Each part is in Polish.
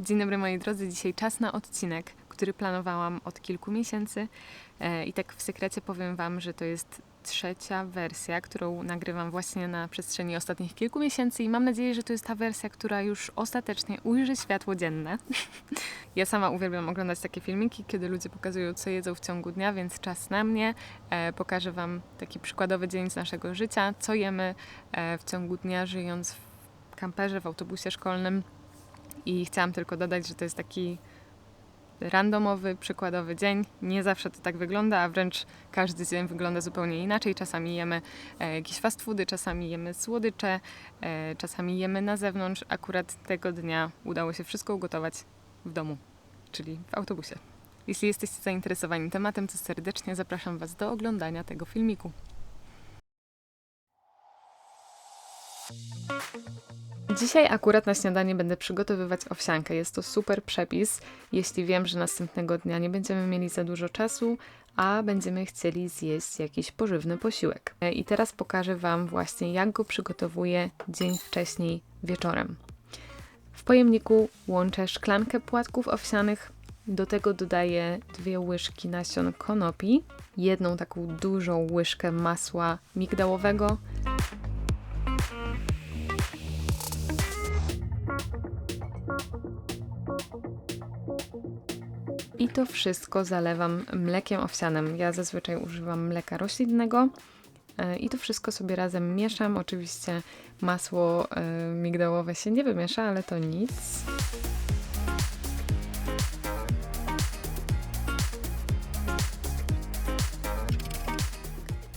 Dzień dobry moi drodzy, dzisiaj czas na odcinek, który planowałam od kilku miesięcy E, i tak w sekrecie powiem Wam, że to jest trzecia wersja, którą nagrywam właśnie na przestrzeni ostatnich kilku miesięcy i mam nadzieję, że to jest ta wersja, która już ostatecznie ujrzy światło dzienne. ja sama uwielbiam oglądać takie filmiki, kiedy ludzie pokazują, co jedzą w ciągu dnia, więc czas na mnie. E, pokażę Wam taki przykładowy dzień z naszego życia, co jemy e, w ciągu dnia, żyjąc w kamperze, w autobusie szkolnym. I chciałam tylko dodać, że to jest taki randomowy, przykładowy dzień. Nie zawsze to tak wygląda, a wręcz każdy dzień wygląda zupełnie inaczej. Czasami jemy e, jakieś fast foody, czasami jemy słodycze, e, czasami jemy na zewnątrz. Akurat tego dnia udało się wszystko ugotować w domu, czyli w autobusie. Jeśli jesteście zainteresowani tematem, to serdecznie zapraszam Was do oglądania tego filmiku. Dzisiaj akurat na śniadanie będę przygotowywać owsiankę. Jest to super przepis, jeśli wiem, że następnego dnia nie będziemy mieli za dużo czasu, a będziemy chcieli zjeść jakiś pożywny posiłek. E, I teraz pokażę Wam właśnie, jak go przygotowuję dzień wcześniej wieczorem. W pojemniku łączę szklankę płatków owsianych, do tego dodaję dwie łyżki nasion konopi, jedną taką dużą łyżkę masła migdałowego, I to wszystko zalewam mlekiem owsianym. Ja zazwyczaj używam mleka roślinnego. E, I to wszystko sobie razem mieszam. Oczywiście masło e, migdałowe się nie wymiesza, ale to nic.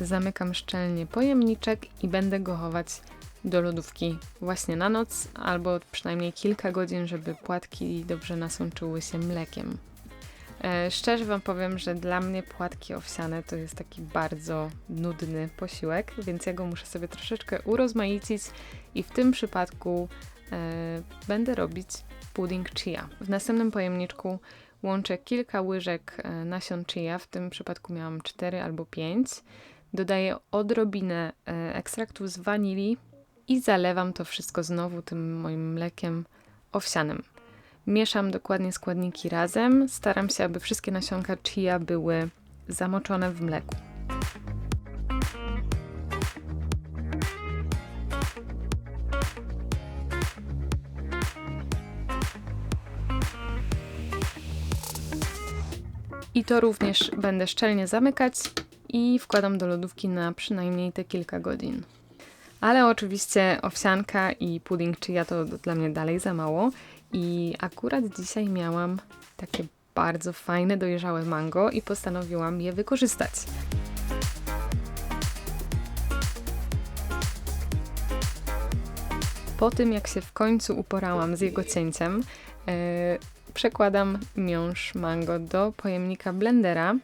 Zamykam szczelnie pojemniczek i będę go chować do lodówki właśnie na noc, albo przynajmniej kilka godzin, żeby płatki dobrze nasączyły się mlekiem. E, szczerze Wam powiem, że dla mnie płatki owsiane to jest taki bardzo nudny posiłek, więc ja go muszę sobie troszeczkę urozmaicić i w tym przypadku e, będę robić pudding chia. W następnym pojemniczku łączę kilka łyżek e, nasion chia, w tym przypadku miałam 4 albo 5. Dodaję odrobinę e, ekstraktu z wanilii i zalewam to wszystko znowu tym moim mlekiem owsianym. Mieszam dokładnie składniki razem. Staram się, aby wszystkie nasionka chia były zamoczone w mleku. I to również będę szczelnie zamykać i wkładam do lodówki na przynajmniej te kilka godzin. Ale oczywiście owsianka i pudding chia to dla mnie dalej za mało. I akurat dzisiaj miałam takie bardzo fajne, dojrzałe mango i postanowiłam je wykorzystać. Po tym, jak się w końcu uporałam z jego cięciem, yy, przekładam miąższ mango do pojemnika blendera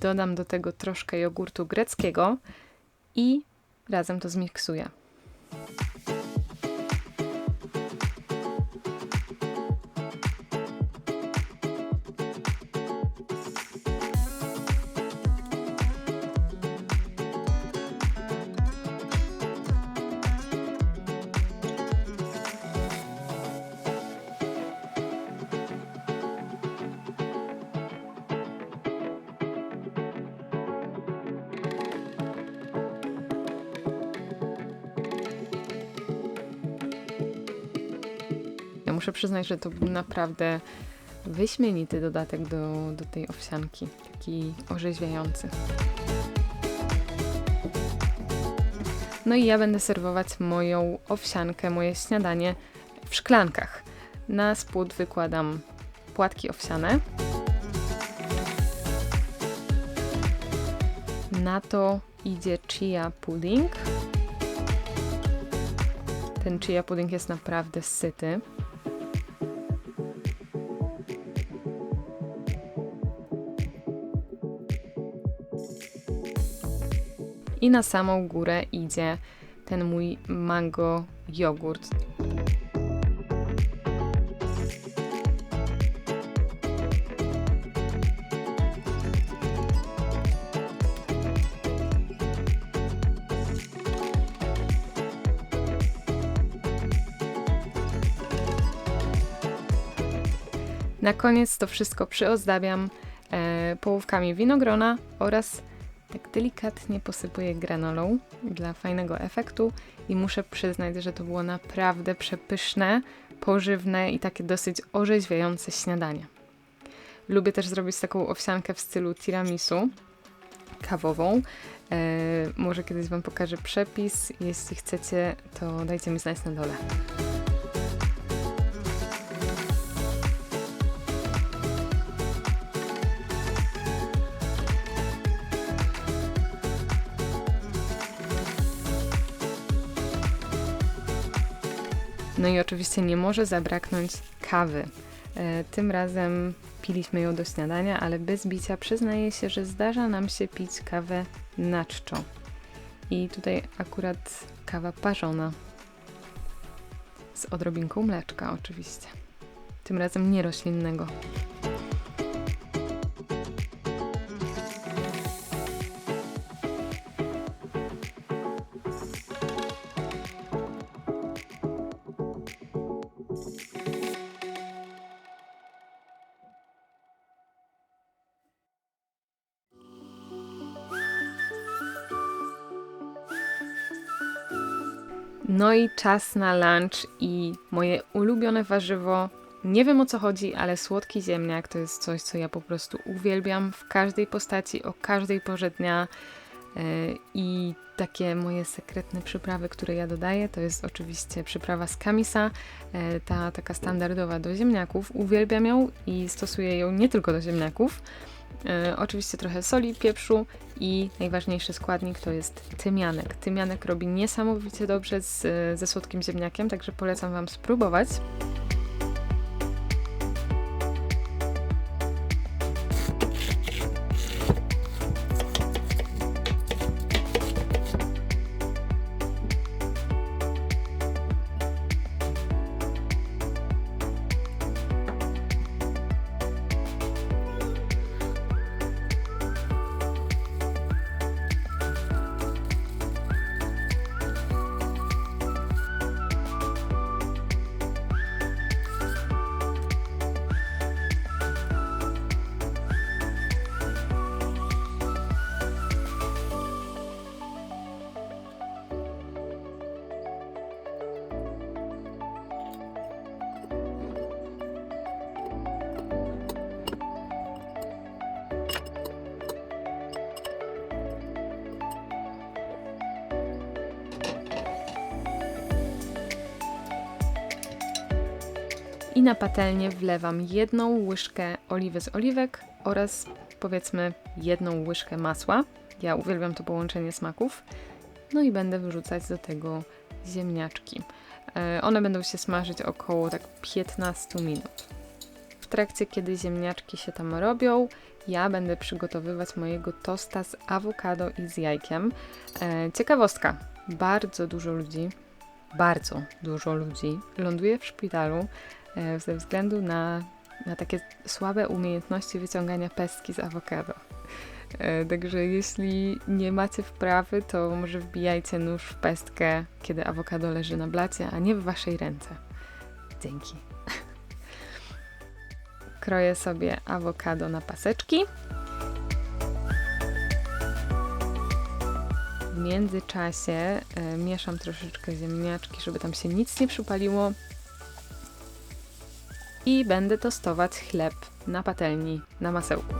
Dodam do tego troszkę jogurtu greckiego i razem to zmiksuję. Muszę przyznać, że to był naprawdę wyśmienity dodatek do, do tej owsianki. Taki orzeźwiający. No i ja będę serwować moją owsiankę, moje śniadanie w szklankach. Na spód wykładam płatki owsiane. Na to idzie chia pudding. Ten chia pudding jest naprawdę syty. i na samą górę idzie ten mój mango jogurt. Na koniec to wszystko przyozdabiam e, połówkami winogrona oraz delikatnie posypuję granolą dla fajnego efektu i muszę przyznać, że to było naprawdę przepyszne, pożywne i takie dosyć orzeźwiające śniadanie. Lubię też zrobić taką owsiankę w stylu tiramisu kawową. E, może kiedyś Wam pokażę przepis. Jeśli chcecie, to dajcie mi znać na dole. No i oczywiście nie może zabraknąć kawy. E, Tym razem piliśmy ją do śniadania, ale bez bicia przyznaję się, że zdarza nam się pić kawę na czczo. I tutaj akurat kawa parzona. Z odrobinką mleczka oczywiście. Tym razem nie roślinnego. No i czas na lunch i moje ulubione warzywo. Nie wiem o co chodzi, ale słodki ziemniak to jest coś, co ja po prostu uwielbiam w każdej postaci, o każdej porze dnia. E, I takie moje sekretne przyprawy, które ja dodaję, to jest oczywiście przyprawa z kamisa, e, ta taka standardowa do ziemniaków. Uwielbiam ją i stosuję ją nie tylko do ziemniaków. E, oczywiście trochę soli, pieprzu i najważniejszy składnik to jest tymianek. Tymianek robi niesamowicie dobrze z, ze słodkim ziemniakiem, także polecam Wam spróbować. I na patelnię wlewam jedną łyżkę oliwy z oliwek oraz powiedzmy jedną łyżkę masła. Ja uwielbiam to połączenie smaków. No i będę wyrzucać do tego ziemniaczki. E, One będą się smażyć około tak 15 minut. W trakcie, kiedy ziemniaczki się tam robią, ja będę przygotowywać mojego tosta z awokado i z jajkiem. E, Ciekawostka, bardzo dużo ludzi, bardzo dużo ludzi ląduje w szpitalu ze względu na, na takie słabe umiejętności wyciągania pestki z awokado. E, Także jeśli nie macie wprawy, to może wbijajcie nóż w pestkę, kiedy awokado leży na blacie, a nie w waszej ręce. Dzięki. Kroję sobie awokado na paseczki. W międzyczasie e, mieszam troszeczkę ziemniaczki, żeby tam się nic nie przypaliło. I będę tostować chleb na patelni na masełku.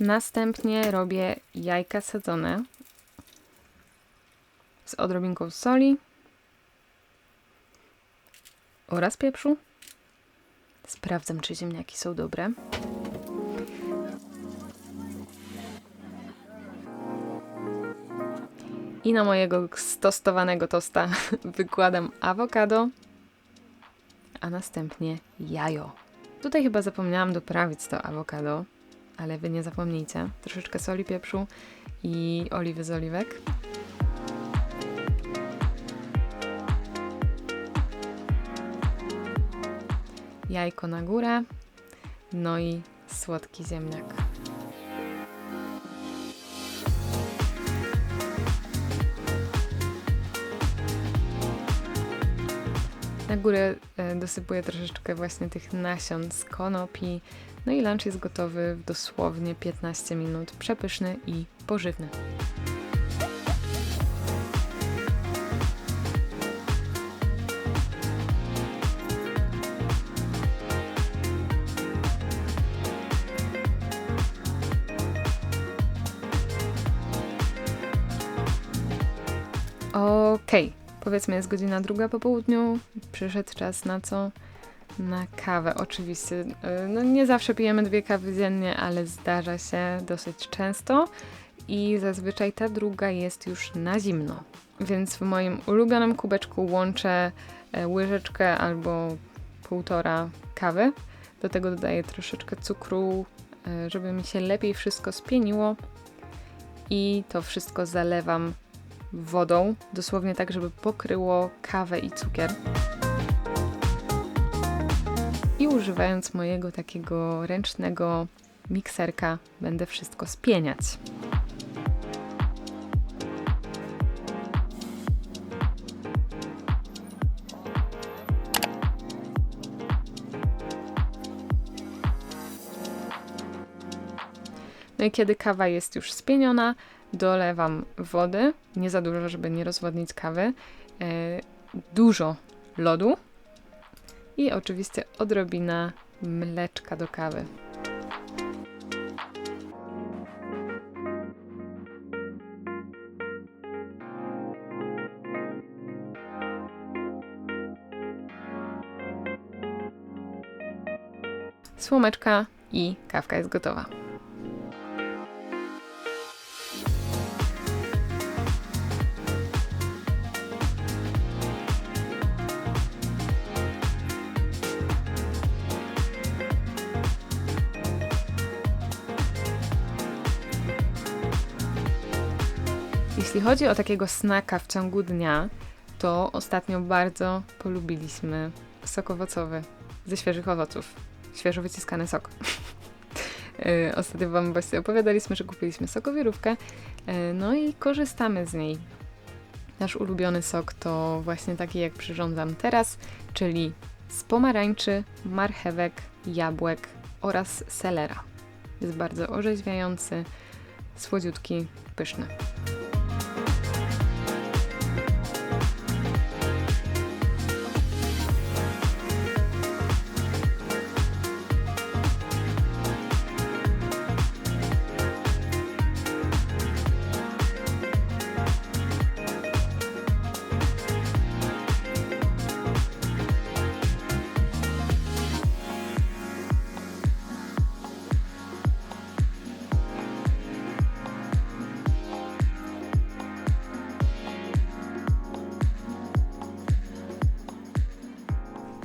Następnie robię jajka sadzone z odrobinką soli oraz pieprzu. Sprawdzam, czy ziemniaki są dobre. I na mojego stostowanego tosta wykładam awokado, a następnie jajo. Tutaj chyba zapomniałam doprawić to awokado, ale wy nie zapomnijcie. Troszeczkę soli, pieprzu i oliwy z oliwek. Jajko na górę. No i słodki ziemniak. Na górę e, dosypuję troszeczkę właśnie tych nasion z konopi. No i lunch jest gotowy w dosłownie 15 minut. Przepyszny i pożywny. Okej, powiedzmy jest godzina druga po południu, przyszedł czas na co? Na kawę, oczywiście. Yy, No nie zawsze pijemy dwie kawy dziennie, ale zdarza się dosyć często i zazwyczaj ta druga jest już na zimno. Więc w moim ulubionym kubeczku łączę e, łyżeczkę albo półtora kawy. Do tego dodaję troszeczkę cukru, e, żeby mi się lepiej wszystko spieniło. I to wszystko zalewam wodą, dosłownie tak, żeby pokryło kawę i cukier. I używając mojego takiego ręcznego mikserka, będę wszystko spieniać. No i kiedy kawa jest już spieniona, dolewam wody, nie za dużo, żeby nie rozwodnić kawy, e, dużo lodu i oczywiście odrobina mleczka do kawy. Słomeczka i kawka jest gotowa. Jeśli chodzi o takiego snaka w ciągu dnia, to ostatnio bardzo polubiliśmy sok owocowy ze świeżych owoców. Świeżo wyciskany sok. Y, Ostatnio Wam właśnie opowiadaliśmy, że kupiliśmy sokowirówkę, y, no i korzystamy z niej. Nasz ulubiony sok to właśnie taki, jak przyrządzam teraz, czyli z pomarańczy, marchewek, jabłek oraz selera. Jest bardzo orzeźwiający, słodziutki, pyszny.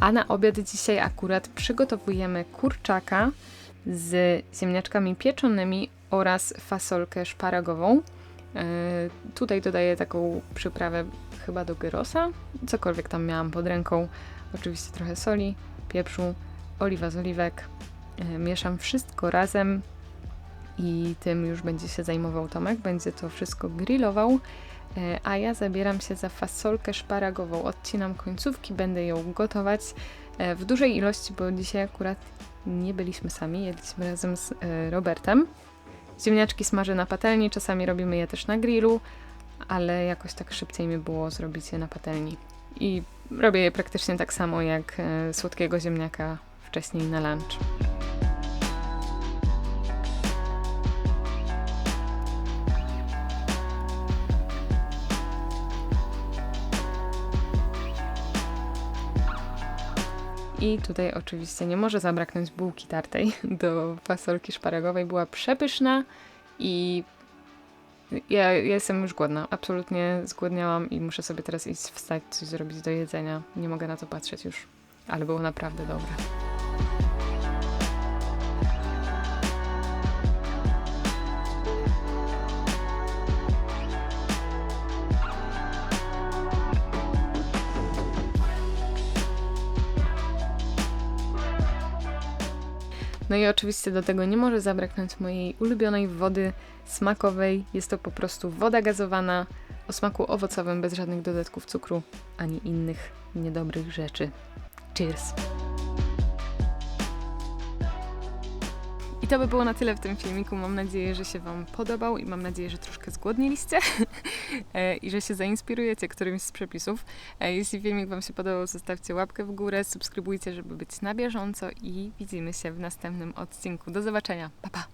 A na obiad dzisiaj akurat przygotowujemy kurczaka z ziemniaczkami pieczonymi oraz fasolkę szparagową. Yy, tutaj dodaję taką przyprawę chyba do gyrosa, cokolwiek tam miałam pod ręką. Oczywiście trochę soli, pieprzu, oliwa z oliwek. Yy, mieszam wszystko razem i tym już będzie się zajmował Tomek. Będzie to wszystko grillował. E, a ja zabieram się za fasolkę szparagową. Odcinam końcówki, będę ją gotować e, w dużej ilości, bo dzisiaj akurat nie byliśmy sami, jedliśmy razem z e, Robertem. Ziemniaczki smażę na patelni, czasami robimy je też na grillu, ale jakoś tak szybciej mi było zrobić je na patelni. I robię je praktycznie tak samo jak słodkiego ziemniaka wcześniej na lunch. I tutaj oczywiście nie może zabraknąć bułki tartej do fasolki szparagowej. Była przepyszna i ja, ja jestem już głodna. Absolutnie zgłodniałam i muszę sobie teraz iść wstać, coś zrobić do jedzenia. Nie mogę na to patrzeć już, ale było naprawdę dobre. No i oczywiście do tego nie może zabraknąć mojej ulubionej wody smakowej. Jest to po prostu woda gazowana o smaku owocowym, bez żadnych dodatków cukru ani innych niedobrych rzeczy. Cheers! I to by było na tyle w tym filmiku. Mam nadzieję, że się Wam podobał i mam nadzieję, że troszkę zgłodniliście e, i że się zainspirujecie którymś z przepisów. E, Jeśli filmik Wam się podobał, zostawcie łapkę w górę, subskrybujcie, żeby być na bieżąco i widzimy się w następnym odcinku. Do zobaczenia. Pa, pa!